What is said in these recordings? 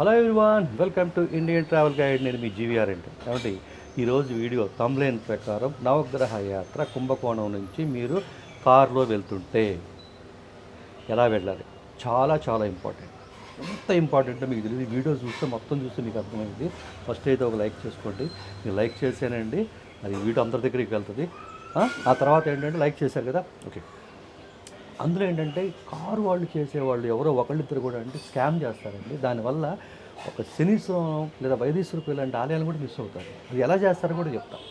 Hello everyone welcome to Indian travel guide నేను మీ GVR అండి. కాబట్టి ఈరోజు వీడియో తమ్లైన్ ప్రకారం నవగ్రహ యాత్ర కుంభకోణం నుంచి మీరు కారులో వెళ్తుంటే ఎలా వెళ్ళాలి? చాలా చాలా ఇంపార్టెంట్ ఎంత ఇంపార్టెంట్ మీకు తెలియదు. వీడియో చూస్తే మొత్తం చూస్తే మీకు అర్థమైంది. ఫస్ట్ అయితే ఒక లైక్ చేసుకోండి. మీరు లైక్ చేసానండి అది వీడియో అందరి దగ్గరికి వెళ్తుంది. ఆ? ఆ తర్వాత ఏంటంటే లైక్ చేశారు కదా? ఓకే అందులో ఏంటంటే కారు వాళ్ళు చేసేవాళ్ళు ఎవరో ఒకళ్ళిద్దరు కూడా అంటే స్కామ్ చేస్తారండి. దానివల్ల ఒక శనీశ్వరం లేదా వైదీశ్వరకు ఇలాంటి ఆలయాలు కూడా మిస్ అవుతారు. అది ఎలా చేస్తారో కూడా చెప్తాం.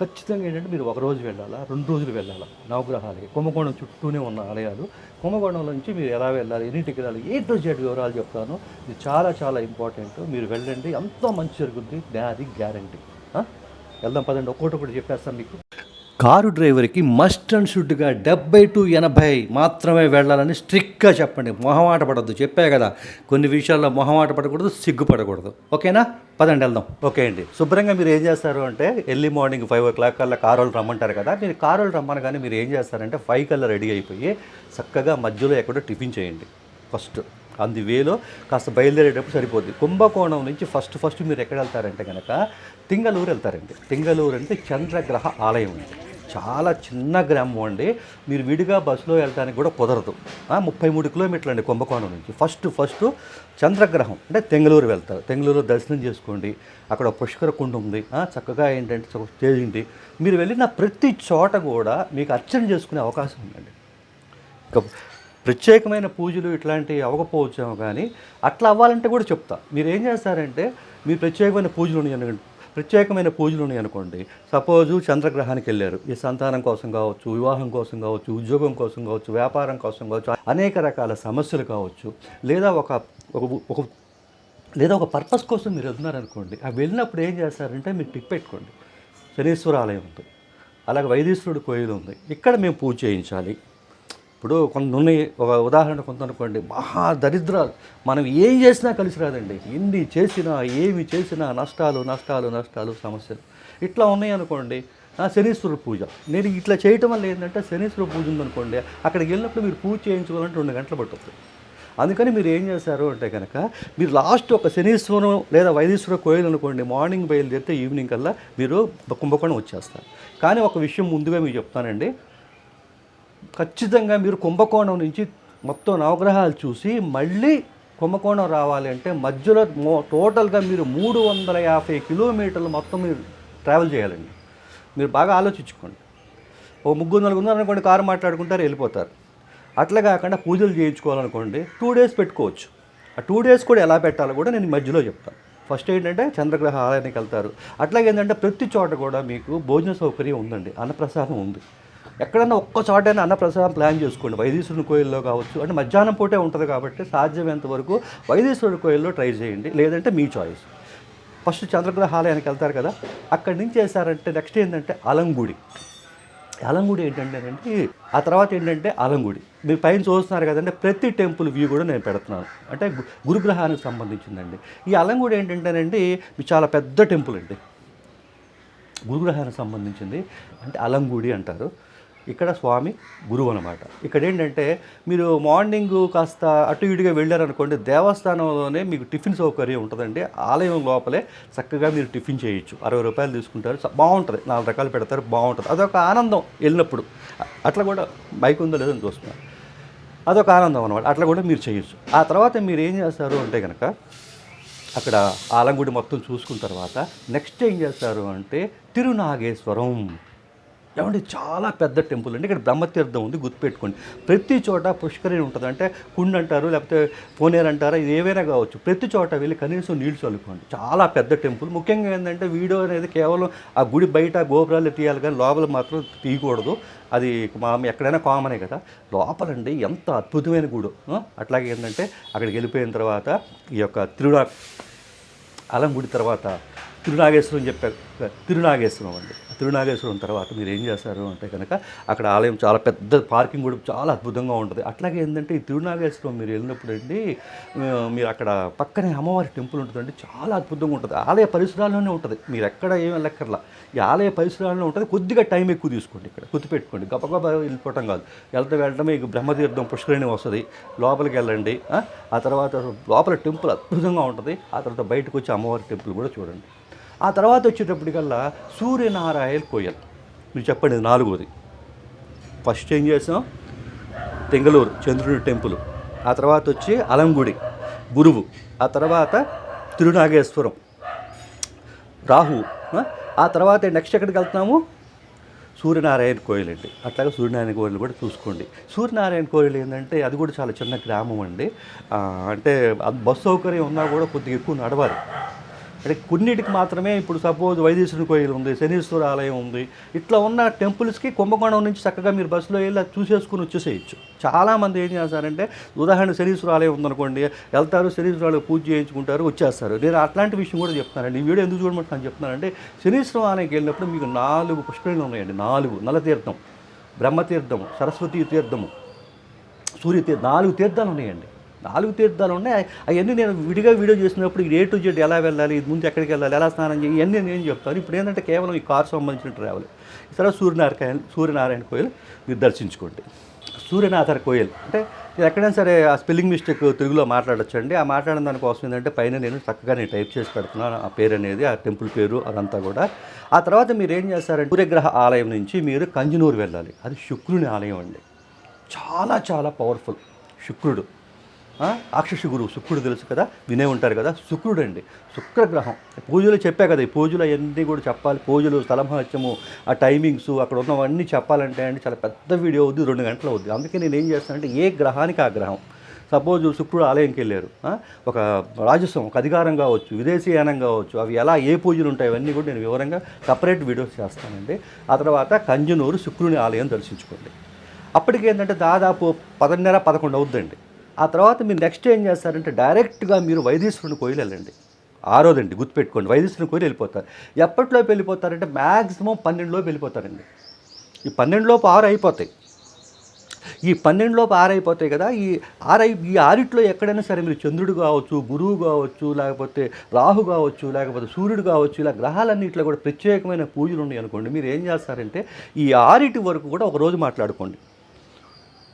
ఖచ్చితంగా ఏంటంటే మీరు ఒక రోజు వెళ్ళాలా? రెండు రోజులు వెళ్ళాలా? నవగ్రహాలకి. కుంభకోణం చుట్టూనే ఉన్న ఆలయాలు. కుంభకోణంలో నుంచి మీరు ఎలా వెళ్ళాలి? ఎన్నింటికి వెళ్ళాలి ఏ టు జెడ్ వివరాలు చెప్తాను? ఇది చాలా చాలా ఇంపార్టెంట్ మీరు వెళ్ళండి. ఎంతో మంచి జరుగుతుంది అది గ్యారంటీ వెళ్దాం పదండి. ఒక్కొక్కటి ఒకటి చెప్పేస్తాను మీకు. కారు డ్రైవర్కి మస్ట్ అండ్ షుడ్గా డెబ్బై టు ఎనభై మాత్రమే వెళ్ళాలని స్ట్రిక్ట్గా చెప్పండి. మొహమాట పడద్దు. చెప్పే కదా కొన్ని విషయాల్లో మొహమాట పడకూడదు సిగ్గుపడకూడదు. ఓకేనా? పదండి వెళ్దాం. ఓకే అండి. శుభ్రంగా మీరు ఏం చేస్తారు అంటే early morning five o'clock కల్లా కారు వాళ్ళు రమ్మంటారు కదా మీరు కారు వాళ్ళు రమ్మనగానే మీరు ఏం చేస్తారంటే ఫైవ్ కల్లా రెడీ అయిపోయి చక్కగా మధ్యలో ఎక్కడో టిఫిన్ చేయండి. ఫస్ట్. అంది వేలో కాస్త బయలుదేరేటప్పుడు సరిపోద్ది. కుంభకోణం నుంచి ఫస్ట్ ఫస్ట్ మీరు ఎక్కడ వెళ్తారంటే కనుక తింగలూరు వెళ్తారండి. తింగలూరు అంటే చంద్రగ్రహ ఆలయం అండి. చాలా చిన్న గ్రామం అండి. మీరు విడిగా బస్సులో వెళ్ళడానికి కూడా కుదరదు. ముప్పై మూడు కిలోమీటర్లు అండి కుంభకోణం నుంచి. ఫస్ట్ ఫస్ట్ చంద్రగ్రహం అంటే తెంగళూరు వెళ్తారు. తెంగలూరు దర్శనం చేసుకోండి. అక్కడ పుష్కర కుండ ఉంది. చక్కగా ఏంటంటే చక్కగా స్టేజ్ ఉంది. మీరు వెళ్ళిన ప్రతి చోట కూడా మీకు అర్చన చేసుకునే అవకాశం ఉందండి. ఇంకా ప్రత్యేకమైన పూజలు ఇట్లాంటివి అవ్వకపోవచ్చాము కానీ అట్లా అవ్వాలంటే కూడా చెప్తా. మీరు ఏం చేస్తారంటే మీరు ప్రత్యేకమైన పూజలు ఉన్నాయి ప్రత్యేకమైన పూజలు ఉన్నాయి అనుకోండి. సపోజు చంద్రగ్రహానికి వెళ్ళారు. ఈ సంతానం కోసం కావచ్చు వివాహం కోసం కావచ్చు ఉద్యోగం కోసం కావచ్చు వ్యాపారం కోసం కావచ్చు అనేక రకాల సమస్యలు కావచ్చు. లేదా ఒక ఒక లేదా ఒక పర్పస్ కోసం మీరు వెళ్తున్నారనుకోండి. ఆ వెళ్ళినప్పుడు ఏం చేస్తారంటే మీరు టిక్ పెట్టుకోండి. శనీశ్వర ఆలయం ఉంది. అలాగే వైదీశ్వరుడు కోయిలు ఉంది ఇక్కడ మేము పూజ చేయించాలి. ఇప్పుడు కొంత ఉన్నాయి ఒక ఉదాహరణ కొంత అనుకోండి. మహా దరిద్రాలు. మనం ఏం చేసినా కలిసి రాదండి. ఎన్ని చేసినా ఏమి చేసినా నష్టాలు నష్టాలు నష్టాలు సమస్యలు. ఇట్లా ఉన్నాయి అనుకోండి. శనీశ్వరుడు పూజ. నేను ఇట్లా చేయటం వల్ల ఏంటంటే శనీశ్వరుడు పూజ ఉందనుకోండి అక్కడికి వెళ్ళినప్పుడు మీరు పూజ చేయించుకోవాలంటే రెండు గంటలు పడుతుంది. అందుకని మీరు ఏం చేశారు అంటే కనుక మీరు లాస్ట్ ఒక శనీశ్వరం లేదా వైదీశ్వర కోయిల్ అనుకోండి. మార్నింగ్ బయలుదేరితే ఈవినింగ్ కల్లా మీరు కుంభకోణం వచ్చేస్తారు. కానీ ఒక విషయం ముందుగా మీకు చెప్తానండి. ఖచ్చితంగా మీరు కుంభకోణం నుంచి మొత్తం నవగ్రహాలు చూసి మళ్ళీ కుంభకోణం రావాలి అంటే మధ్యలో మో టోటల్గా మీరు మూడు వందల యాభై కిలోమీటర్లు మొత్తం మీరు ట్రావెల్ చేయాలండి. మీరు బాగా ఆలోచించుకోండి. ఓ ముగ్గురు నలుగురు ఉన్నారు అనుకోండి కారు మాట్లాడుకుంటారు వెళ్ళిపోతారు. అట్లా కాకుండా పూజలు చేయించుకోవాలనుకోండి టూ డేస్ పెట్టుకోవచ్చు. ఆ టూ డేస్ కూడా ఎలా పెట్టాలో కూడా నేను మధ్యలో చెప్తాను. ఫస్ట్ ఏంటంటే చంద్రగ్రహ ఆలయానికి వెళ్తారు. అట్లాగే ఏంటంటే ప్రతి చోట కూడా మీకు భోజన సౌకర్యం ఉందండి అన్నప్రసాదం ఉంది. ఎక్కడన్నా ఒక్క చోటైనా అన్నప్రసాదం ప్లాన్ చేసుకోండి. వైదీశ్వరుని కోయిల్లో కావచ్చు. అంటే మధ్యాహ్నం పూటే ఉంటుంది కాబట్టి సాధ్యమైనంత వరకు వైదీశ్వరుని కోయిల్లో ట్రై చేయండి. లేదంటే మీ చాయిస్. ఫస్ట్ చంద్రగ్రహాలయానికి వెళ్తారు కదా అక్కడి నుంచి చేశారంటే నెక్స్ట్ ఏంటంటే అలంగుడి అలంగుడి ఏంటంటే ఆ తర్వాత ఏంటంటే అలంగుడి మీరు పైన చూస్తున్నారు కదంటే ప్రతి టెంపుల్ వ్యూ కూడా నేను పెడుతున్నాను. అంటే గురుగ్రహానికి సంబంధించిందండి. ఈ అలంగుడి ఏంటంటేనండి ఇది చాలా పెద్ద టెంపుల్ అండి. గురుగ్రహానికి సంబంధించింది. అంటే అలంగుడి అంటారు. ఇక్కడ స్వామి గురువు అనమాట ఇక్కడ ఏంటంటే మీరు మార్నింగ్ కాస్త అటు ఇటుగా వెళ్ళారనుకోండి దేవస్థానంలోనే మీకు టిఫిన్ సౌకర్యం ఉంటుందండి. ఆలయం లోపలే చక్కగా మీరు టిఫిన్ చేయొచ్చు. అరవై రూపాయలు తీసుకుంటారు. బాగుంటుంది. నాలుగు రకాలు పెడతారు. బాగుంటుంది. అదొక ఆనందం వెళ్ళినప్పుడు. అట్లా కూడా బైక్ ఉందో లేదో చూస్తున్నాను అదొక ఆనందం అనమాట అట్లా కూడా మీరు చేయొచ్చు. ఆ తర్వాత మీరు ఏం చేస్తారు అంటే కనుక అక్కడ ఆలంగుడి మొత్తం చూసుకున్న తర్వాత నెక్స్ట్ ఏం చేస్తారు అంటే తిరునాగేశ్వరం ఏమంటే చాలా పెద్ద టెంపుల్ అండి. ఇక్కడ బ్రహ్మతీర్థం ఉంది గుర్తుపెట్టుకోండి. ప్రతి చోట పుష్కరిణి ఉంటుంది. అంటే కుండ అంటారు లేకపోతే పోనేరు అంటారా ఇది ఏవైనా కావచ్చు. ప్రతి చోట వెళ్ళి కనీసం నీళ్ళు చల్లుకోండి. చాలా పెద్ద టెంపుల్. ముఖ్యంగా ఏంటంటే వీడియో అనేది కేవలం ఆ గుడి బయట గోపురాలు తీయాలి కానీ లోపల మాత్రం తీయకూడదు. అది మా ఎక్కడైనా కామనే కదా. లోపలండి ఎంత అద్భుతమైన గుడి. అట్లాగే ఏంటంటే అక్కడికి వెళ్ళిపోయిన తర్వాత ఈ యొక్క తిరునా అలం గుడి తర్వాత తిరునాగేశ్వరం చెప్పారు. తిరునాగేశ్వరం అండి. తిరునాగేశ్వరం తర్వాత మీరు ఏం చేస్తారు అంటే కనుక అక్కడ ఆలయం చాలా పెద్ద పార్కింగ్ కూడా చాలా అద్భుతంగా ఉంటుంది. అట్లాగే ఏంటంటే ఈ తిరునాగేశ్వరం మీరు వెళ్ళినప్పుడు అండి మీరు అక్కడ పక్కనే అమ్మవారి టెంపుల్ ఉంటుందండి. చాలా అద్భుతంగా ఉంటుంది. ఆలయ పరిసరాల్లోనే ఉంటుంది. మీరు ఎక్కడ ఏం వెళ్ళక్కర్లా. ఈ ఆలయ పరిసరాల్లో ఉంటుంది. కొద్దిగా టైం ఎక్కువ తీసుకోండి ఇక్కడ. గుర్తుపెట్టుకోండి గబగబా వెళ్ళిపోవటం కాదు. వెళ్తే వెళ్ళడం ఇక బ్రహ్మతీర్థం పుష్కరిణి వస్తుంది. లోపలికి వెళ్ళండి. ఆ? ఆ తర్వాత లోపల టెంపుల్ అద్భుతంగా ఉంటుంది. ఆ తర్వాత బయటకు వచ్చి అమ్మవారి టెంపుల్ కూడా చూడండి. ఆ తర్వాత వచ్చేటప్పటికల్లా సూర్యనారాయణ కోయల్. మీరు చెప్పండి నాలుగోది. ఫస్ట్ ఏం చేసాం? తెంగళూరు చంద్రుడి టెంపుల్. ఆ తర్వాత వచ్చి అలంగుడి గురువు. ఆ తర్వాత తిరునాగేశ్వరం. రాహు ఆ? తర్వాత నెక్స్ట్ ఎక్కడికి వెళ్తున్నాము? సూర్యనారాయణ కోయిల్ అండి. అట్లాగే సూర్యనారాయణ కోయిల్ కూడా చూసుకోండి. సూర్యనారాయణ కోయిల్ ఏంటంటే అది కూడా చాలా చిన్న గ్రామం అండి. అంటే బస్సు సౌకర్యం ఉన్నా కూడా కొద్దిగా ఎక్కువ నడవాలి. అంటే కొన్నిటికి మాత్రమే ఇప్పుడు సపోజ్ వైదేశ్వరుని కోయిల్ ఉంది శనీశ్వర ఆలయం ఉంది. ఇట్లా ఉన్న టెంపుల్స్కి కుంభకోణం నుంచి చక్కగా మీరు బస్సులో వెళ్ళి చూసేసుకుని వచ్చేసేయచ్చు. చాలామంది ఏం చేస్తారంటే ఉదాహరణ శనీశ్వర ఆలయం ఉందనుకోండి వెళ్తారు శనీశ్వర ఆలయం పూజ చేయించుకుంటారు వచ్చేస్తారు. నేను అట్లాంటి విషయం కూడా చెప్తున్నానండి ఈ వీడియో ఎందుకు చూడమంటున్నాను చెప్తున్నానంటే శనీశ్వర ఆలయంకి వెళ్ళినప్పుడు మీకు నాలుగు పుష్కరణలు ఉన్నాయండి. నాలుగు. నలతీర్థం బ్రహ్మతీర్థము సరస్వతి తీర్థము సూర్యతీర్థం నాలుగు తీర్థాలు ఉన్నాయండి. నాలుగు తీర్థాలు ఉన్నాయి. అవన్నీ నేను విడిగా వీడియో చేసినప్పుడు ఏ టు జెడ్ ఎలా వెళ్ళాలి ఇది ముందు ఎక్కడికి వెళ్ళాలి ఎలా స్నానం చేయాలి ఇవన్నీ నేను చెప్తాను. ఇప్పుడు ఏంటంటే కేవలం ఈ కార్ సంబంధించిన ట్రావెల్ ఇతర సూర్యనారాయణ సూర్యనారాయణ కోయిల్ మీరు దర్శించుకోండి. సూర్యనాథర్ కోయిల్ అంటే నేను ఎక్కడైనా సరే ఆ స్పెల్లింగ్ మిస్టేక్ తెలుగులో మాట్లాడచ్చండి. ఆ మాట్లాడిన దానికోసం ఏంటంటే పైన నేను చక్కగా నేను టైప్ చేసి పెడుతున్నాను. ఆ పేరు అనేది ఆ టెంపుల్ పేరు అదంతా కూడా. ఆ తర్వాత మీరు ఏం చేస్తారంటే సూర్యగ్రహ ఆలయం నుంచి మీరు కంజనూరు వెళ్ళాలి. అది శుక్రుని ఆలయం అండి. చాలా చాలా పవర్ఫుల్ శుక్రుడు. ఆ, గురువు శుక్రుడు తెలుసు కదా? వినే ఉంటారు కదా? శుక్రుడు అండి శుక్రగ్రహం. పూజలు చెప్పా కదా ఈ పూజలు అవన్నీ కూడా చెప్పాలి. పూజలు స్థలమహత్యము ఆ టైమింగ్స్ అక్కడ ఉన్నవన్నీ చెప్పాలంటే అండి చాలా పెద్ద వీడియో అవుద్ది రెండు గంటలు అవుద్ది. అందుకే నేను ఏం చేస్తానంటే ఏ గ్రహానికి ఆ గ్రహం? సపోజ్ శుక్రుడు ఆలయంకి వెళ్ళారు. ఒక రాజస్వం ఒక అధికారం కావచ్చు విదేశీయానం కావచ్చు అవి ఎలా ఏ పూజలు ఉంటాయి అవన్నీ కూడా నేను వివరంగా సపరేట్ వీడియోస్ చేస్తానండి. ఆ తర్వాత కంజనూరు శుక్రుని ఆలయం దర్శించుకోండి. అప్పటికేంటంటే దాదాపు పదన్నర పదకొండు అవుద్దండి. ఆ తర్వాత మీరు నెక్స్ట్ ఏం చేస్తారంటే డైరెక్ట్గా మీరు వైదేశ్వరుని కోయిలు వెళ్ళండి. ఆరోదండి గుర్తుపెట్టుకోండి వైదేశ్వరుని కోయిలు వెళ్ళిపోతారు. ఎప్పటిలోపు వెళ్ళిపోతారంటే మ్యాక్సిమం పన్నెండులోపు వెళ్ళిపోతారండి. ఈ పన్నెండులోపు ఆరు అయిపోతాయి. ఈ పన్నెండులోపు ఆరైపోతాయి కదా ఈ ఆరై ఈ ఆరిట్లో ఎక్కడైనా సరే మీరు చంద్రుడు కావచ్చు గురువు కావచ్చు లేకపోతే రాహు కావచ్చు లేకపోతే సూర్యుడు కావచ్చు ఇలా గ్రహాలన్నింటిలో కూడా ప్రత్యేకమైన పూజలు ఉన్నాయి అనుకోండి. మీరు ఏం చేస్తారంటే ఈ ఆరిటి వరకు కూడా ఒక రోజు మాట్లాడుకోండి.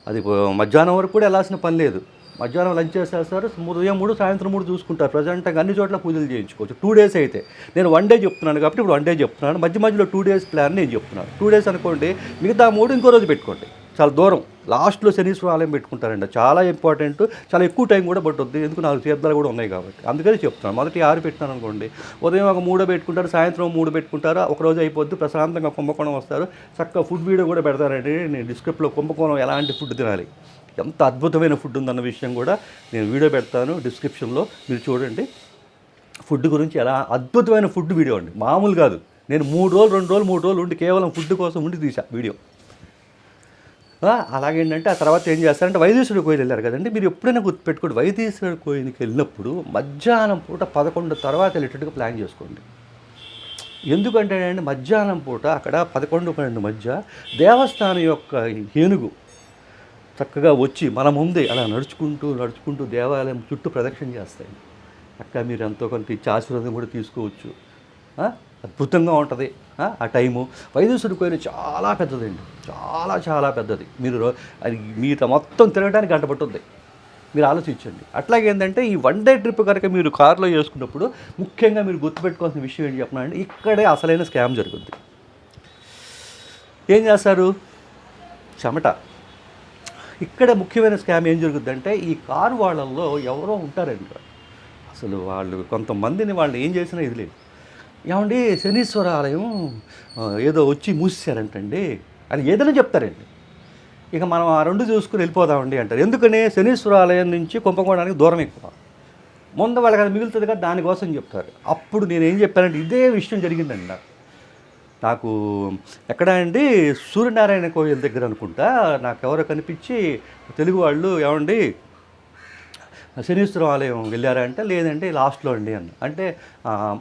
అది మధ్యాహ్నం వరకు కూడా వెళ్ళాల్సిన పని లేదు. మధ్యాహ్నం లంచ్ చేసేస్తారు ఉదయం మూడు సాయంత్రం మూడు చూసుకుంటారు. ప్రజెంట్గా అన్ని చోట్ల పూజలు చేయించుకోవచ్చు. టూ డేస్ అయితే. నేను వన్ డే చెప్తున్నాను కాబట్టి ఇప్పుడు వన్ డే చెప్తున్నాను. మధ్య మధ్యలో టూ డేస్ ప్లాన్ నేను చెప్తున్నాను. టూ డేస్ అనుకోండి మిగతా మూడు ఇంకో రోజు పెట్టుకోండి. చాలా దూరం. లాస్ట్లో శనీశ్వర ఆలయం పెట్టుకుంటారండి చాలా ఇంపార్టెంట్. చాలా ఎక్కువ టైం కూడా పట్టుద్ది ఎందుకు? నాలుగు తీర్థాలు కూడా ఉన్నాయి కాబట్టి. అందుకని చెప్తున్నాను. మొదటి ఆరు పెట్టినాను అనుకోండి. ఉదయం ఒక మూడో పెట్టుకుంటారు సాయంత్రం మూడు పెట్టుకుంటారు. ఒక రోజు అయిపోద్ది ప్రశాంతంగా కుంభకోణం వస్తారు. చక్కగా ఫుడ్ వీడియో కూడా పెడతారండి. నేను డిస్క్రిప్ట్లో కుంభకోణం ఎలాంటి ఫుడ్ తినాలి ఎంత అద్భుతమైన ఫుడ్ ఉందన్న విషయం కూడా నేను వీడియో పెడతాను డిస్క్రిప్షన్లో. మీరు చూడండి. ఫుడ్ గురించి ఎలా అద్భుతమైన ఫుడ్ వీడియో అండి. మామూలు కాదు. నేను మూడు రోజులు రెండు రోజులు మూడు రోజులు ఉండి కేవలం ఫుడ్ కోసం ఉండి తీసా వీడియో. అలాగేంటంటే ఆ తర్వాత ఏం చేస్తారంటే వైదేశ్వరుడు కోయిలు వెళ్ళారు కదండి. మీరు ఎప్పుడైనా గుర్తుపెట్టుకోండి. వైదేశ్వరుడు కోయిల్కి వెళ్ళినప్పుడు మధ్యాహ్నం పూట పదకొండు తర్వాత వెళ్ళేటట్టుగా ప్లాన్ చేసుకోండి. ఎందుకంటే అండి మధ్యాహ్నం పూట అక్కడ పదకొండు పన్నెండు మధ్య దేవస్థానం యొక్క ఏనుగు చక్కగా వచ్చి మన ముందే అలా నడుచుకుంటూ నడుచుకుంటూ దేవాలయం చుట్టూ ప్రదక్షిణ చేస్తాయి అక్కడ మీరు ఎంతో కొంత ఇచ్చి ఆశీర్వాదం కూడా తీసుకోవచ్చు. అద్భుతంగా ఉంటుంది. ఆ? టైము. వైదేశ్వరుడి కోయిలు చాలా పెద్దదండి. చాలా చాలా పెద్దది. మీరు అది మీరు మొత్తం తిరగడానికి గంట పట్టుద్ది మీరు ఆలోచించండి. అట్లాగే ఏంటంటే ఈ వన్ డే ట్రిప్ కనుక మీరు కారులో చేసుకున్నప్పుడు ముఖ్యంగా మీరు గుర్తుపెట్టుకోవాల్సిన విషయం ఏంటి చెప్పనండి ఇక్కడే అసలైన స్కామ్ జరుగుద్ది. ఏం చేస్తారు? చెమట. ఇక్కడ ముఖ్యమైన స్కామ్ ఏం జరుగుద్దంటే ఈ కారు వాళ్ళల్లో ఎవరో ఉంటారండి అసలు వాళ్ళు కొంతమందిని వాళ్ళు ఏం చేసినా ఇది లేదు. ఏమండి శనీశ్వర ఆలయం ఏదో వచ్చి మూసేశారంటండి. అని ఏదైనా చెప్తారండి. ఇక మనం ఆ రెండు చూసుకుని వెళ్ళిపోదామండి అంటారు. ఎందుకని? శనీశ్వర ఆలయం నుంచి కుంభకోణానికి దూరం ఎక్కువ. ముందు వాళ్ళకి అది మిగులుతుంది కదా దానికోసం చెప్తారు. అప్పుడు నేను ఏం చెప్పానంటే ఇదే విషయం జరిగిందండి నాకు. నాకు ఎక్కడ అండి సూర్యనారాయణ కోయిల్ దగ్గర అనుకుంటా నాకు ఎవరో కనిపించి తెలుగు వాళ్ళు ఏమండి శనీశ్వరం ఆలయం వెళ్ళారా అంటే లాస్ట్లో అండి అన్న. అంటే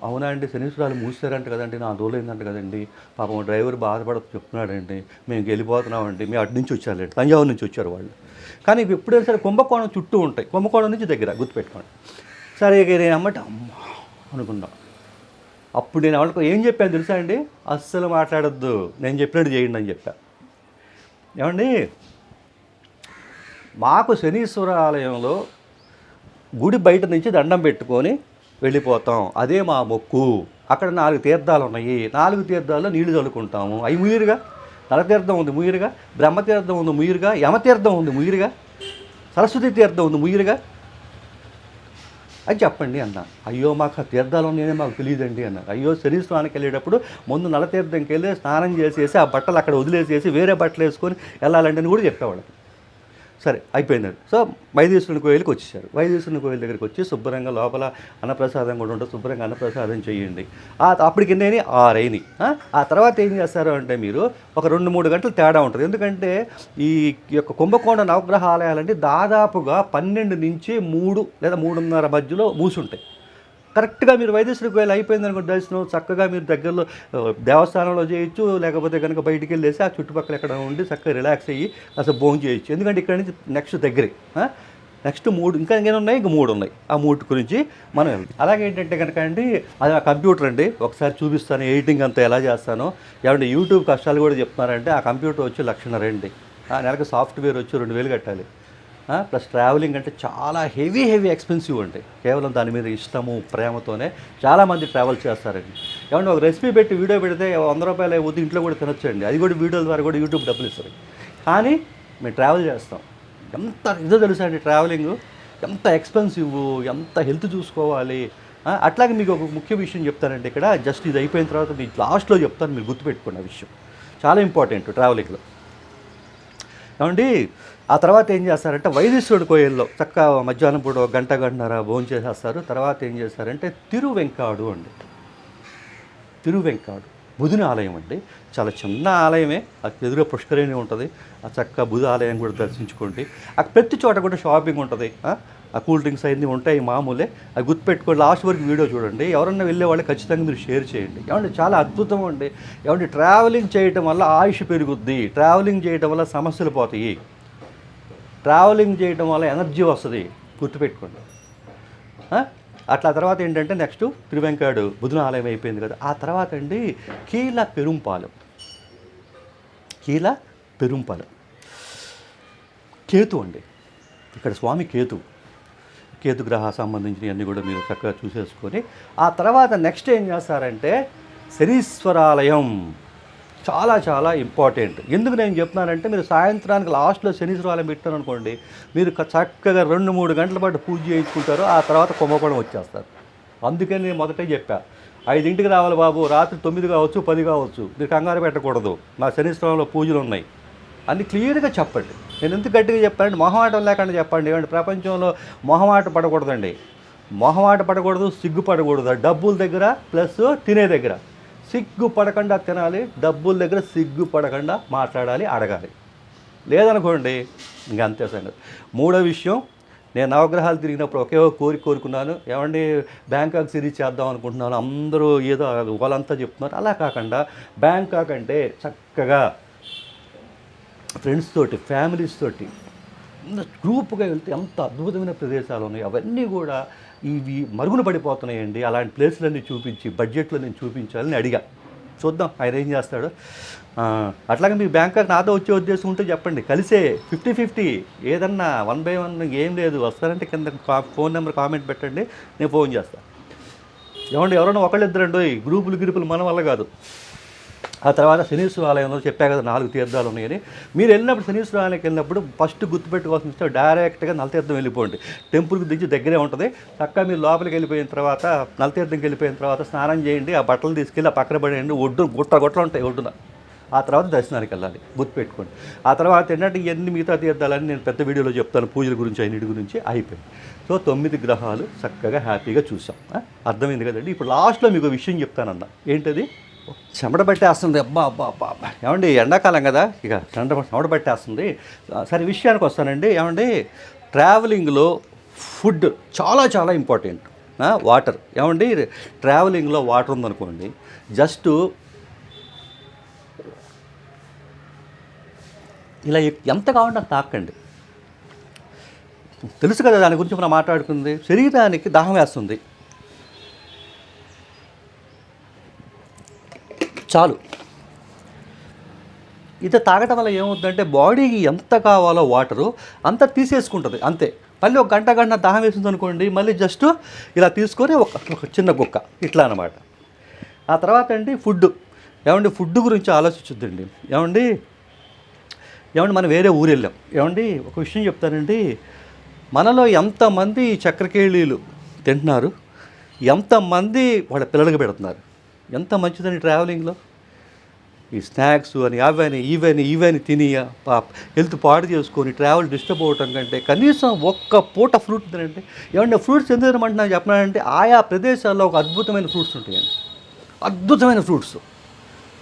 అవునా అండి శనీశ్వరాలు మూసారంట కదండి నా రోజులు ఏంటంట కదండి. పాపం డ్రైవర్ బాధపడదు చెప్తున్నాడండి. మేము వెళ్ళిపోతున్నామండి మేము అటు నుంచి వచ్చారండి తంజావూరు నుంచి వచ్చారు వాళ్ళు. కానీ ఇవి ఎప్పుడైనా సరే కుంభకోణం చుట్టూ ఉంటాయి. కుంభకోణం నుంచి దగ్గర గుర్తుపెట్టుకోండి. సరే నేను అమ్మట అమ్మా అప్పుడు నేను వాళ్ళకి ఏం చెప్పాను తెలుసా అండి? అస్సలు మాట్లాడొద్దు. నేను చెప్పినట్టు చేయండి అని చెప్పా. ఏమండి? మాకు శనీశ్వర ఆలయంలో గుడి బయట నుంచి దండం పెట్టుకొని వెళ్ళిపోతాం. అదే మా మొక్కు. అక్కడ నాలుగు తీర్థాలు ఉన్నాయి. నాలుగు తీర్థాల్లో నీళ్ళు చల్లుకుంటాము. అవి ముయ్యిరుగా? నలతీర్థం ఉంది ముయిరుగా బ్రహ్మతీర్థం ఉంది ముయ్యరుగా? యమతీర్థం ఉంది ముయ్యరుగా? సరస్వతి తీర్థం ఉంది ముయిరుగా అని చెప్పండి అన్న. అయ్యో మాకు ఆ తీర్థాలు ఉన్నాయని మాకు తెలియదండి అన్నారు. అయ్యో శరీస్నానికి వెళ్ళేటప్పుడు ముందు నలతీర్థంకి వెళ్ళి స్నానం చేసేసి ఆ బట్టలు అక్కడ వదిలేసేసి వేరే బట్టలు వేసుకొని వెళ్ళాలంటే అని కూడా చెప్పేవాళ్ళకి సరే అయిపోయింది సో వైదేశ్వరుని కోయిలకి వచ్చేసారు. వైదేశ్వరుని కోయిల దగ్గరికి వచ్చి శుభ్రంగా లోపల అన్నప్రసాదం కూడా ఉంటుంది శుభ్రంగా అన్నప్రసాదం చేయండి. ఆ అప్పటికి ఆరైని ఆ తర్వాత ఏం చేస్తారు అంటే మీరు ఒక రెండు మూడు గంటలు తేడా ఉంటుంది. ఎందుకంటే ఈ యొక్క కుంభకోణ నవగ్రహ ఆలయాలంటే దాదాపుగా పన్నెండు నుంచి మూడు లేదా మూడున్నర మధ్యలో మూసుంటాయి. కరెక్ట్గా మీరు వైదేశ్వరికి వెళ్ళి అయిపోయింది అనుకో దర్శనం చక్కగా మీరు దగ్గరలో దేవస్థానంలో చేయొచ్చు లేకపోతే కనుక బయటికి వెళ్ళేసి ఆ చుట్టుపక్కల ఎక్కడ ఉండి చక్కగా రిలాక్స్ అయ్యి అసలు భోజనం చేయొచ్చు. ఎందుకంటే ఇక్కడ నుంచి నెక్స్ట్ దగ్గరే నెక్స్ట్ మూడు ఇంకా ఇంకేం ఉన్నాయి? ఇంక మూడు ఉన్నాయి. ఆ మూడు గురించి మనం అలాగే ఏంటంటే కనుక అండి అది ఆ కంప్యూటర్ అండి. ఒకసారి చూపిస్తాను ఎడిటింగ్ అంతా ఎలా చేస్తానో. ఏమంటే యూట్యూబ్ కష్టాలు కూడా చెప్తున్నారంటే ఆ కంప్యూటర్ వచ్చి లక్షణ రండి ఆ నెలకు సాఫ్ట్వేర్ వచ్చి రెండు వేలు కట్టాలి. ప్లస్ ట్రావెలింగ్ అంటే చాలా హెవీ హెవీ ఎక్స్పెన్సివ్ ఉంటాయి కేవలం దాని మీద ఇష్టము ప్రేమతోనే చాలామంది ట్రావెల్ చేస్తారండి. ఏమంటే ఒక రెసిపీ పెట్టి వీడియో పెడితే వంద రూపాయలు అయిపోతే ఇంట్లో కూడా తినొచ్చండి. అది కూడా వీడియోల ద్వారా కూడా యూట్యూబ్ డబ్బులు ఇస్తారు. కానీ మేము ట్రావెల్ చేస్తాం. ఎంత ఇదో తెలుసా అండి ట్రావెలింగ్? ఎంత ఎక్స్పెన్సివ్ ఎంత హెల్త్ చూసుకోవాలి? అట్లాగే మీకు ఒక ముఖ్య విషయం చెప్తానండి ఇక్కడ. జస్ట్ ఇది అయిపోయిన తర్వాత మీకు లాస్ట్లో చెప్తాను మీరు గుర్తుపెట్టుకున్న విషయం. చాలా ఇంపార్టెంట్ ట్రావెలింగ్లో. ఏమండి ఆ తర్వాత ఏం చేస్తారంటే వైదేశ్వరుడు కోయిల్లో చక్క మధ్యాహ్నం పూట ఒక గంట గంటన్నర భోజనం చేసేస్తారు. తర్వాత ఏం చేస్తారంటే తిరువెంకాడు అండి. తిరువెంకాడు. బుధుని ఆలయం అండి. చాలా చిన్న ఆలయమే. అది ఎదురుగా పుష్కరిణి ఉంటుంది. ఆ చక్క బుధ ఆలయం కూడా దర్శించుకోండి. ఆ ప్రతి చోట కూడా షాపింగ్ ఉంటుంది. ఆ? కూల్ డ్రింక్స్ అన్నీ ఉంటాయి మామూలే. అది గుర్తుపెట్టుకోండి లాస్ట్ వరకు వీడియో చూడండి. ఎవరన్నా వెళ్ళే వాళ్ళు ఖచ్చితంగా మీరు షేర్ చేయండి. ఏమంటే చాలా అద్భుతం అండి ఏమంటే ట్రావెలింగ్ చేయటం వల్ల ఆయుష్ పెరుగుద్ది. ట్రావెలింగ్ చేయటం వల్ల సమస్యలు పోతాయి. ట్రావెలింగ్ చేయటం వల్ల ఎనర్జీ వస్తుంది. గుర్తుపెట్టుకోండి. అట్లా తర్వాత ఏంటంటే నెక్స్ట్ తిరువెంకాడు బుధున ఆలయం అయిపోయింది కదా. ఆ తర్వాత అండి కీల పెరుంపాలెం. కీల పెరుంపాలెం. కేతు అండి. ఇక్కడ స్వామి కేతు. కేతు గ్రహ సంబంధించినవన్నీ కూడా మీరు చక్కగా చూసేసుకొని ఆ తర్వాత నెక్స్ట్ ఏం చేస్తారంటే శనీశ్వరాలయం చాలా చాలా ఇంపార్టెంట్ ఎందుకు నేను చెప్తున్నానంటే మీరు సాయంత్రానికి లాస్ట్లో శనీశ్వరాలయం పెట్టారు అనుకోండి మీరు చక్కగా రెండు మూడు గంటల పాటు పూజ చేయించుకుంటారు ఆ తర్వాత కుంభకోణం వచ్చేస్తారు. అందుకని నేను మొదటే చెప్పా. ఐదింటికి రావాలి బాబు రాత్రి తొమ్మిది కావచ్చు పది కావచ్చు మీరు కంగారు పెట్టకూడదు. నా శనీశ్వరంలో పూజలు ఉన్నాయి. అన్ని క్లియర్గా చెప్పండి. నేను ఎందుకు గట్టిగా చెప్పానంటే మొహమాటం లేకుండా చెప్పండి. ఏమంటే ప్రపంచంలో మొహమాట పడకూడదండి. మొహమాట పడకూడదు సిగ్గు పడకూడదు డబ్బుల దగ్గర ప్లస్ తినే దగ్గర. సిగ్గు పడకుండా తినాలి డబ్బుల దగ్గర సిగ్గు పడకుండా మాట్లాడాలి అడగాలి. లేదనుకోండి ఇంక అంతే సంగతి. మూడో విషయం నేను నవగ్రహాలు తిరిగినప్పుడు ఒకే ఒక కోరిక కోరుకున్నాను. ఏమండి బ్యాంకాక్ సిరీస్ చేద్దాం అనుకుంటున్నాను. అందరూ ఏదో వాళ్ళంతా చెప్తున్నారు. అలా కాకుండా బ్యాంకాక్ అంటే చక్కగా ఫ్రెండ్స్ తోటి ఫ్యామిలీస్ తోటి గ్రూప్గా వెళ్తే ఎంత అద్భుతమైన ప్రదేశాలు ఉన్నాయి. అవన్నీ కూడా ఇవి మరుగున పడిపోతున్నాయండి. అలాంటి ప్లేస్లన్నీ చూపించి బడ్జెట్లో నేను చూపించాలని అడిగా. చూద్దాం ఆయన ఏం చేస్తాడు. అట్లాగే మీ బ్యాంకాక్ నాతో వచ్చే ఉద్దేశం ఉంటే చెప్పండి. కలిసే ఫిఫ్టీ ఫిఫ్టీ ఏదన్నా వన్ బై వన్ ఏం లేదు. వస్తారంటే కింద కా- ఫోన్ నెంబర్ కామెంట్ పెట్టండి. నేను ఫోన్ చేస్తాను ఏమండి ఎవరైనా ఒకళ్ళిద్దరండి. గ్రూపులు గ్రూపులు మన వల్ల కాదు. ఆ తర్వాత శనీశ్వర ఆలయంలో చెప్పా కదా నాలుగు తీర్థాలు ఉన్నాయని. మీరు వెళ్ళినప్పుడు శనీశ్వర ఆలయానికి వెళ్ళినప్పుడు ఫస్ట్ గుర్తుపెట్టుకోవాల్సిన విషయం డైరెక్ట్గా నలతీర్థం వెళ్ళిపోండి. టెంపుల్కి దించి దగ్గరే ఉంటుంది. చక్కగా మీరు లోపలికి వెళ్ళిపోయిన తర్వాత నలతీర్థంకి వెళ్ళిపోయిన తర్వాత స్నానం చేయండి ఆ బట్టలు తీసుకెళ్ళి ఆ పక్కన పడేయండి. ఒడ్డు గుట్ట గుట్టలు ఉంటాయి ఒడ్డున. ఆ తర్వాత దర్శనానికి వెళ్ళాలి. గుర్తుపెట్టుకోండి. ఆ తర్వాత ఏంటంటే ఇవన్నీ మిగతా తీర్థాలని నేను పెద్ద వీడియోలో చెప్తాను. పూజల గురించి అన్నిటి గురించి అయిపోయింది. సో తొమ్మిది గ్రహాలు చక్కగా హ్యాపీగా చూసాం అర్థమైంది కదండి? ఇప్పుడు లాస్ట్లో మీకు విషయం చెప్తానన్న. ఏంటది? చెమట పట్టేస్తుంది అబ్బా అబ్బా అబ్బా అబ్బా. ఏమండి ఎండాకాలం కదా? ఇక చెమట చెమట పట్టేస్తుంది సరే విషయానికి వస్తానండి. ఏమండి ట్రావెలింగ్లో ఫుడ్ చాలా చాలా ఇంపార్టెంట్. వాటర్. ఏమండి ట్రావెలింగ్లో వాటర్ ఉందనుకోండి జస్ట్ ఇలా ఎంత కావాలంటే అంత తాకండి. తెలుసు కదా దాని గురించి మనం మాట్లాడుకుంది? శరీరానికి దాహం వేస్తుంది. చాలు. ఇది తాగటం వల్ల ఏమవుతుందంటే బాడీకి ఎంత కావాలో వాటరు అంత తీసేసుకుంటుంది అంతే. మళ్ళీ ఒక గంట గంట దాహం వేసింది అనుకోండి మళ్ళీ జస్ట్ ఇలా తీసుకొని ఒక ఒక చిన్న గుక్క ఇట్లా అనమాట ఆ తర్వాత అండి ఫుడ్ ఏమండి ఫుడ్ గురించి ఆలోచించుద్దండి. ఏమండి ఏమండి మనం వేరే ఊరు వెళ్ళాం ఏమండి ఒక విషయం చెప్తానండి. మనలో ఎంతమంది చక్రకేళీలు తింటున్నారు ఎంతమంది వాళ్ళ పిల్లలకి పెడుతున్నారు? ఎంత మంచిదండి ట్రావెలింగ్లో ఈ స్నాక్స్ అని అవని ఇవని ఇవని తిని పాప. హెల్త్ పాడు చేసుకొని ట్రావెల్ డిస్టర్బ్ అవ్వటం కంటే కనీసం ఒక్క పూట ఫ్రూట్ తినండి. ఏమంటే ఫ్రూట్స్ ఎందుకు తినమంటున్నా చెప్పినానంటే ఆయా ప్రదేశాల్లో ఒక అద్భుతమైన ఫ్రూట్స్ ఉంటాయండి. అద్భుతమైన ఫ్రూట్స్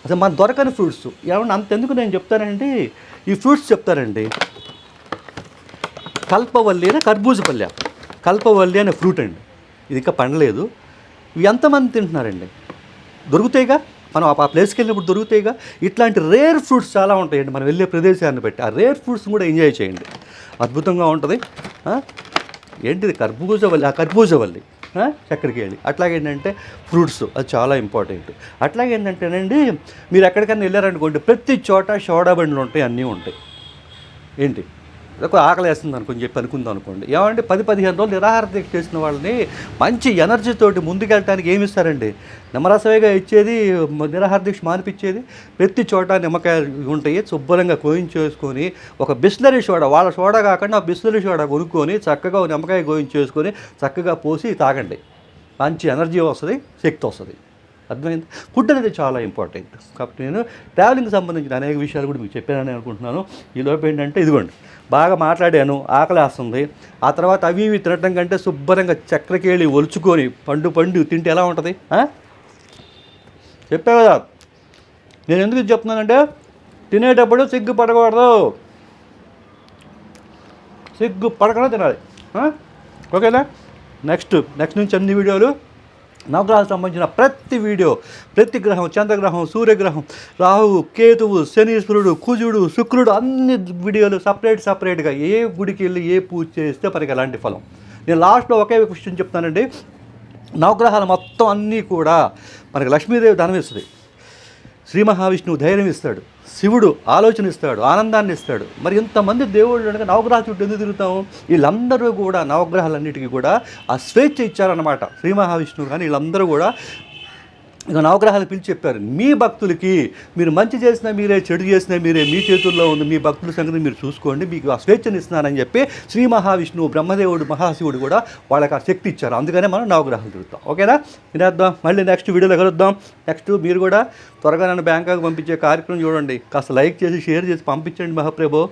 అసలు మన దొరకని ఫ్రూట్స్ ఏమన్నా అంతెందుకు నేను చెప్తానండి? ఈ ఫ్రూట్స్ చెప్తారండి. కల్పవల్లి అనే కర్బూజపల్లి కల్పవల్లి అనే ఫ్రూట్ అండి. ఇది ఇంకా పండలేదు. ఇవి ఎంతమంది తింటున్నారండి? దొరుకుతాయిగా? మనం ఆ ప్లేస్కి వెళ్ళినప్పుడు దొరుకుతాయిగా? ఇట్లాంటి రేర్ ఫ్రూట్స్ చాలా ఉంటాయండి. మనం వెళ్ళే ప్రదేశాన్ని బట్టి ఆ రేర్ ఫ్రూట్స్ కూడా ఎంజాయ్ చేయండి. అద్భుతంగా ఉంటుంది. ఏంటిది? కర్బూజవల్లి ఆ కర్బూజవల్లి ఆ? చక్కెరకి వెళ్ళి. అట్లాగేంటంటే ఫ్రూట్స్ అది చాలా ఇంపార్టెంట్ అట్లాగేంటంటేనండి మీరు ఎక్కడికైనా వెళ్ళారనుకోండి ప్రతి చోట సోడా బండ్లు ఉంటాయి అన్నీ ఉంటాయి. ఏంటి? ఆకలి వేస్తుంది అనుకుని చెప్పి అనుకుందాం అనుకోండి. ఏమంటే పది పదిహేను రోజులు నిరాహార దీక్ష చేసిన వాళ్ళని మంచి ఎనర్జీతోటి ముందుకెళ్ళటానికి ఏమి ఇస్తారండి? నిమ్మరసవేగా ఇచ్చేది నిరాహార దీక్ష మానిపించేది ప్రతి చోట నిమ్మకాయలు ఉంటాయి శుభ్రంగా కోయించేసుకొని ఒక బిస్లరీ సోడా వాళ్ళ సోడా కాకుండా ఆ బిస్లరీ సోడా కొనుక్కొని చక్కగా నిమ్మకాయ కోయించేసుకొని చక్కగా పోసి తాగండి. మంచి ఎనర్జీ వస్తుంది శక్తి వస్తుంది. అర్థమైంది? ఫుడ్ అనేది చాలా ఇంపార్టెంట్ కాబట్టి నేను ట్రావెలింగ్కి సంబంధించిన అనేక విషయాలు కూడా మీకు చెప్పానని అనుకుంటున్నాను. ఈ లోపు ఏంటంటే ఇదిగోండి బాగా మాట్లాడాను ఆకలి వేస్తుంది ఆ తర్వాత అవి ఇవి తినటం కంటే శుభ్రంగా చక్రకేళి ఒలుచుకొని పండు పండు తింటే ఎలా ఉంటుంది? చెప్పే కదా. నేను ఎందుకు చెప్తున్నానంటే తినేటప్పుడు సిగ్గు పడకూడదు. సిగ్గు పడకుండా తినాలి. ఓకేనా? నెక్స్ట్ నెక్స్ట్ నుంచి అన్ని వీడియోలు నవగ్రహాలకు సంబంధించిన ప్రతి వీడియో ప్రతి గ్రహం చంద్రగ్రహం సూర్యగ్రహం రాహువు కేతువు శనీశ్వరుడు కుజుడు శుక్రుడు అన్ని వీడియోలు సపరేట్ సపరేట్గా ఏ గుడికి వెళ్ళి ఏ పూజ చేస్తే మనకి ఎలాంటి ఫలం. నేను లాస్ట్లో ఒకే ఒక విషయం చెప్తానండి నవగ్రహాలు మొత్తం అన్నీ కూడా మనకి లక్ష్మీదేవి ధనం ఇస్తుంది శ్రీ మహావిష్ణువు ధైర్యం ఇస్తాడు. శివుడు ఆలోచన ఇస్తాడు ఆనందాన్ని ఇస్తాడు మరి ఇంతమంది దేవుళ్ళు అనగా నవగ్రహ చుట్టూ ఎందుకు తిరుగుతాము? వీళ్ళందరూ కూడా నవగ్రహాలన్నిటికీ కూడా ఆ స్వేచ్ఛ ఇచ్చారనమాట శ్రీ మహావిష్ణువు కానీ వీళ్ళందరూ కూడా ఇక నవగ్రహాలు పిలిచి చెప్పారు మీ భక్తులకి మీరు మంచి చేసినా మీరే చెడు చేసినా మీరే మీ చేతుల్లో ఉంది మీ భక్తుల సంగతి మీరు చూసుకోండి మీకు ఆ స్వేచ్ఛను ఇస్తున్నానని చెప్పి శ్రీ మహావిష్ణువు బ్రహ్మదేవుడు మహాశివుడు కూడా వాళ్ళకి ఆ శక్తి ఇచ్చారు. అందుకనే మనం నవగ్రహాలు తిరుగుతాం. ఓకేనా? వినేద్దాం. మళ్ళీ నెక్స్ట్ వీడియోలో కలుద్దాం. నెక్స్ట్ మీరు కూడా త్వరగా నన్ను బ్యాంకాక్ పంపించే కార్యక్రమం చూడండి. కాస్త లైక్ చేసి షేర్ చేసి పంపించండి మహాప్రభు.